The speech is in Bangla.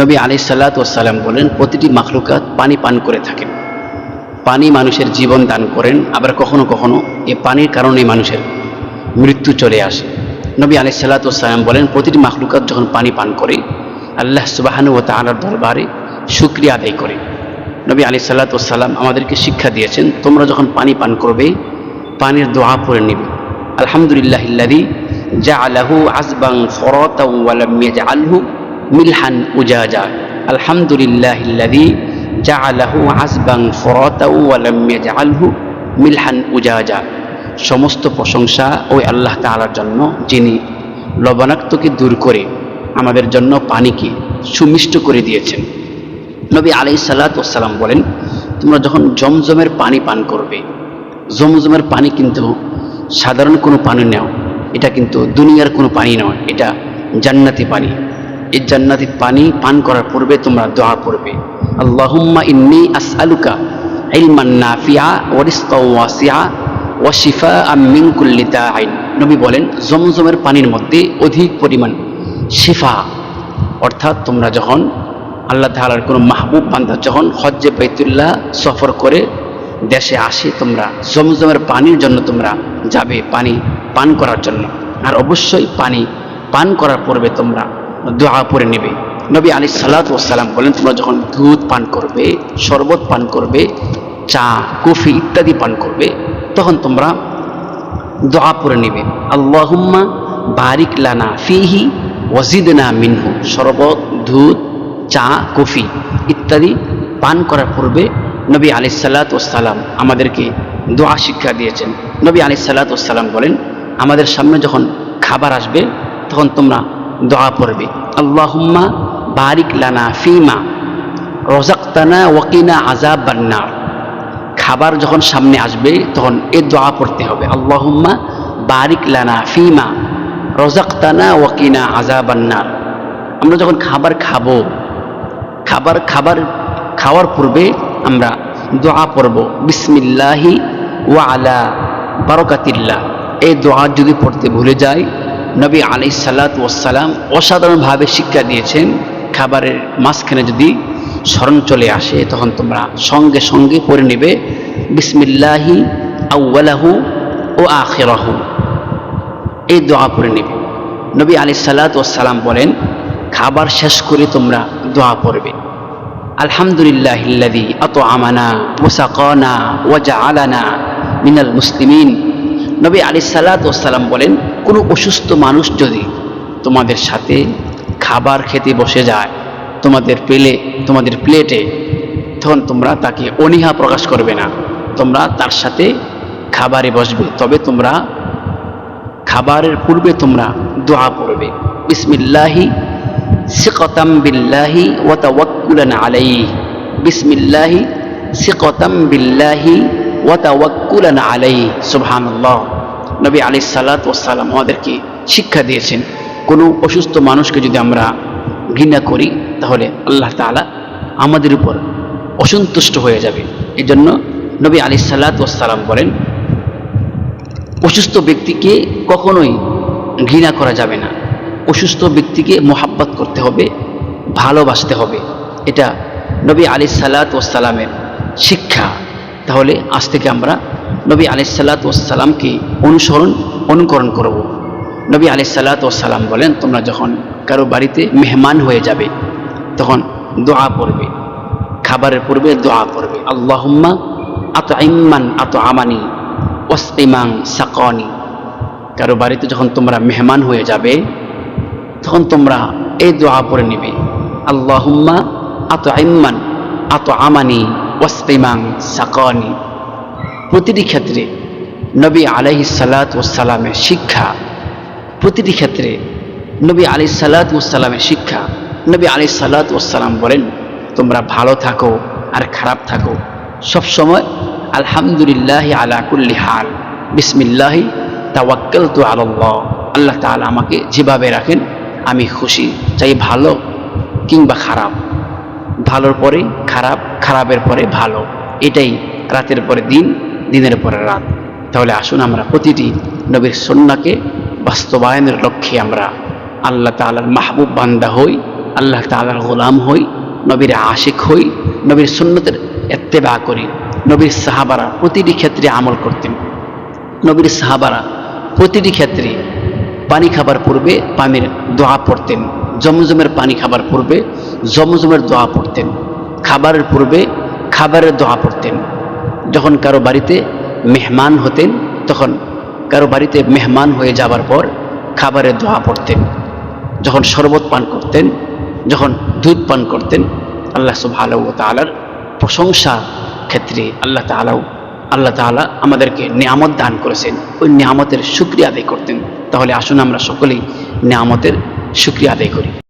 নবী আলি সাল্লাতাম বলেন, প্রতিটি মাখলুকাত পানি পান করে থাকেন। পানি মানুষের জীবন দান করেন, আবার কখনো কখনো এ পানির কারণে মানুষের মৃত্যু চলে আসে। নবী আলি সাল্লাতাম বলেন, প্রতিটি মাখলুকাত যখন পানি পান করে, আল্লাহ সুবাহানু ও তালার দরবারে শুক্রিয়া আদায় করে। নবী আলি সাল্লাতাম আমাদেরকে শিক্ষা দিয়েছেন, তোমরা যখন পানি পান করবে, পানির দোয়া পড়ে নিবে। আলহামদুলিল্লাহ ইল্লাদি যা আলাহু ফরতাউ ওয়ালাম আলহু মিলহান উজাজা। আলহামদুলিল্লাহ ইল্লাদি যা আলাহু আজবাং ফরতাউ ওয়ালাম আলহু মিলহান উজাজা। সমস্ত প্রশংসা ওই আল্লাহ তাআলার জন্য, যিনি লবণাক্তকে দূর করে আমাদের জন্য পানিকে সুমিষ্ট করে দিয়েছেন। নবী আলাই সাল্লাতাম বলেন, তোমরা যখন জমজমের পানি পান করবে, জমজমের পানি কিন্তু সাধারণ কোনো পানি নেও এটা কিন্তু দুনিয়ার কোনো পানি নয়, এটা জান্নাতি পানি। এই জান্নাতি পানি পান করার পূর্বে তোমরা দোয়া পড়বে আল্লাহুম্মা ইন্নি আসআলুকা ইলমান নাফিয়া ওয়ারিসকা ওয়াসিয়া ওয়াশিফা মিন কুল্লি দাইন নবী বলেন, জমজমের পানির মধ্যে অধিক পরিমাণ শিফা, অর্থাৎ তোমরা যখন আল্লাহ তাআলার কোনো মাহবুব বান্ধব যখন হজ্জে বাইতুল্লাহ সফর করে দেশে আসে, তোমরা জমজমের পানির জন্য তোমরা যাবে পানি পান করার জন্য। আর অবশ্যই পানি পান করার পূর্বে তোমরা দোয়া পরে নেবে। নবী আলী সাল্লাতাম বলেন, তোমরা যখন দুধ পান করবে, শরবত পান করবে, চা, কফি ইত্যাদি পান করবে, তখন তোমরা দোয়া পরে নেবে। আল্লাহুম্মা বারিক লানা ফিহি ওয়াজিদনা মিনহু। শরবত, দুধ, চা, কফি ইত্যাদি পান করার পূর্বে নবী আলি সাল্লাতাম আমাদেরকে দোয়া শিক্ষা দিয়েছেন। নবী আলি সাল্লাতাম বলেন, আমাদের সামনে যখন খাবার আসবে, তখন তোমরা দোয়া পড়বে। আল্লাহুম্মা বারিক লানা ফিমা, রজাক্তানা ওয়াকিনা আজাব বান্নার খাবার যখন সামনে আসবে, তখন এ দোয়া পড়তে হবে। আল্লাহুম্মা বারিক লানা ফিমা, রজাক্তানা ওয়াকিনা আজাব বান্নার আমরা যখন খাবার খাব, খাবার খাবার খাওয়ার পূর্বে আমরা দোয়া পড়ব, বিসমিল্লাহি ওয়া আলা বারকাতিল্লাহ। এই দোয়া যদি পড়তে ভুলে যাই নবী আলি সাল্লাত ওয়াসালাম অসাধারণভাবে শিক্ষা দিয়েছেন। খাবারের মাঝখানে যদি স্মরণ চলে আসে, তখন তোমরা সঙ্গে সঙ্গে পড়ে নেবে, বিসমিল্লাহি আউ্লাহু ও আখেরাহু। এই দোয়া পড়ে নেবে। নবী আলি সাল্লাত ওয়াসালাম বলেন, খাবার শেষ করে তোমরা দোয়া পড়বে। আলহামদুলিল্লাহ ইল্লাযী আতআমানা ওয়া সাকানা ওয়া জাআলানা মিনাল মুসলিমিন। নবী আলাইহিস সালাতু ওয়াসসালাম বলেন কোনো অসুস্থ মানুষ যদি তোমাদের সাথে খাবার খেতে বসে যায়, তোমাদের পেলে, তোমাদের প্লেটে, তখন তোমরা তাকে অনীহা প্রকাশ করবে না। তোমরা তার সাথে খাবারে বসবে, তবে তোমরা খাবারের পূর্বে তোমরা দোয়া পড়বে। বিসমিল্লাহি সিকতাম বিল্লাহি ওয়া তাওয়াক্কুলান আলাইহি। বিসমিল্লাহি সিকতাম বিল্লাহি ওয়া তাওয়াক্কুলান আলাইহি। সুবহানাল্লাহ। নবী আলাইহিস সালাতু ওয়াসসালাম আমাদেরকে শিক্ষা দিয়েছেন, কোনো অসুস্থ মানুষকে যদি আমরা ঘৃণা করি, তাহলে আল্লাহ তাআলা আমাদের উপর অসন্তুষ্ট হয়ে যাবে। এই জন্য নবী আলাইহিস সালাতু ওয়াসসালাম বলেন, অসুস্থ ব্যক্তিকে কখনোই ঘৃণা করা যাবে না। অসুস্থ ব্যক্তিকে মোহাব্বত করতে হবে, ভালোবাসতে হবে। এটা নবী আলি সাল্লাত ওসালামের শিক্ষা। তাহলে আজ থেকে আমরা নবী আলি সাল্লাত ওসালামকে অনুসরণ, অনুকরণ করব। নবী আলি সাল্লাত ওসালাম বলেন, তোমরা যখন কারও বাড়িতে মেহমান হয়ে যাবে, তখন দোয়া পড়বে। খাবারের পূর্বে দোয়া পড়বে। আল্লাহুম্মা আত ইম্মান আত আমানি ওসিমাং সাকনি। কারও বাড়িতে যখন তোমরা মেহমান হয়ে যাবে, তখন তোমরা এই দোয়া পড়ে নিবে। আল্লাহুম্মা আত ইম্মান আত আমানি ওয়াসিমাং সাকনি। প্রতিটি ক্ষেত্রে নবী আলাইহি সালাত ওসালামের শিক্ষা, প্রতিটি ক্ষেত্রে নবী আলি সালাত ওসালামের শিক্ষা। নবী আলি সালাত ওসালাম বলেন, তোমরা ভালো থাকো আর খারাপ থাকো। সব সময় আলহামদুলিল্লাহ আলা কুল্লি হাল, বিসমিল্লাহি তাওয়াক্কাল তু আল্লাহ আল্লাহ তাআলা আমাকে যেভাবে রাখেন, আমি খুশি। চাই ভালো কিংবা খারাপ। ভালোর পরে খারাপ, খারাপের পরে ভালো। এটাই রাতের পরে দিন। দিনের পরে রাত। তাহলে আসুন আমরা প্রতিটি নবীর সন্নাকে বাস্তবায়নের লক্ষ্যে আমরা আল্লাহ তাআলার মাহবুব বান্দা হই, আল্লাহ তালার গোলাম হই, নবীর আশিক হই, নবীর সুন্নতের এত্তেবা করি, নবীর সাহাবারা প্রতিটি ক্ষেত্রে আমল করতেন। নবীর সাহাবারা প্রতিটি ক্ষেত্রে পানি খাবার পূর্বে পানির দোয়া পড়তেন, জমজমের পানি খাবার পূর্বে জমজমের দোয়া পড়তেন, খাবারের পূর্বে খাবারের দোয়া পড়তেন। যখন কারও বাড়িতে মেহমান হতেন, তখন কারও বাড়িতে মেহমান হয়ে যাবার পর খাবারের দোয়া পড়তেন। যখন শরবত পান করতেন, যখন দুধ পান করতেন, আল্লাহ সুবহানাহু ওয়া তাআলার প্রশংসা ক্ষেত্রে আল্লাহ তাআলাও, আল্লাহ তাআলা আমাদেরকে নিয়ামত দান করেছেন। ওই নিয়ামতের শুক্রিয়া আদায় করতেন। তাহলে আসুন আমরা সকলেই নিয়ামতের শুক্রিয়া আদায় করি।